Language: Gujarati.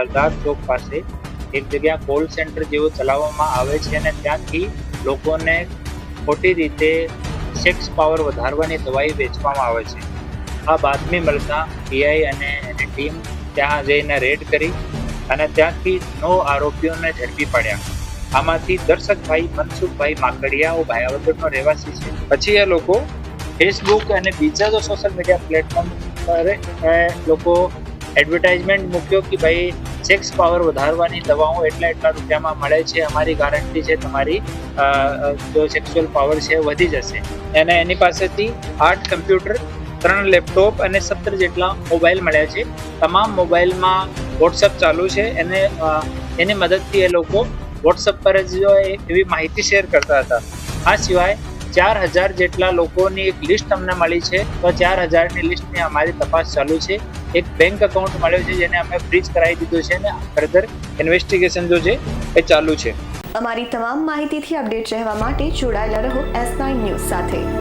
સરદાર ચોક પાસે એક જગ્યા કોલ સેન્ટર જેવો ચલાવવામાં આવે છે અને ત્યાંથી લોકોને ખોટી રીતે સેક્સ પાવર વધારવાની દવાઈ વેચવામાં આવે છે. આ બાતમી મળતા પીઆઈ અને એની ટીમ ત્યાં જઈને રેડ કરી અને ત્યાંથી નવ આરોપીઓને ઝડપી પડ્યા. આમાંથી દર્શકભાઈ મનસુખભાઈ માકડિયા ભાયાવદરનો રહેવાસી છે. પછી એ લોકો ફેસબુક અને બીજા જો સોશિયલ મીડિયા પ્લેટફોર્મ પર લોકો એડવર્ટાઇઝમેન્ટ મૂક્યો કે ભાઈ સેક્સ પાવર વધારવાની દવાઓ એટલા એટલા રૂપિયામાં મળે છે. અમારી ગારંટી છે તમારી જો સેક્સ્યુઅલ પાવર છે વધી જશે. અને એની પાસેથી આઠ કમ્પ્યુટર ત્રણ લેપટોપ અને સત્તર જેટલા મોબાઈલ મળ્યા છે. તમામ મોબાઈલમાં વોટ્સઅપ ચાલુ છે. એને એની મદદથી એ લોકો વોટ્સઅપ પર જ એવી માહિતી શેર કરતા હતા. આ સિવાય ચાર હજાર જેટલા લોકોની એક લિસ્ટ અમને મળી છે. તો ચાર હજારની લિસ્ટની અમારી તપાસ ચાલુ છે. એક બેંક એકાઉન્ટ મળ્યો છે, જેને અમે ફ્રીઝ કરાવી દીધું છે અને ફર્ધર ઇન્વેસ્ટિગેશન જો છે, એ ચાલુ છે. અમારી તમામ માહિતીથી અપડેટ રહેવા માટે જોડાયેલા રહો એસ નાઇન ન્યૂઝ સાથે.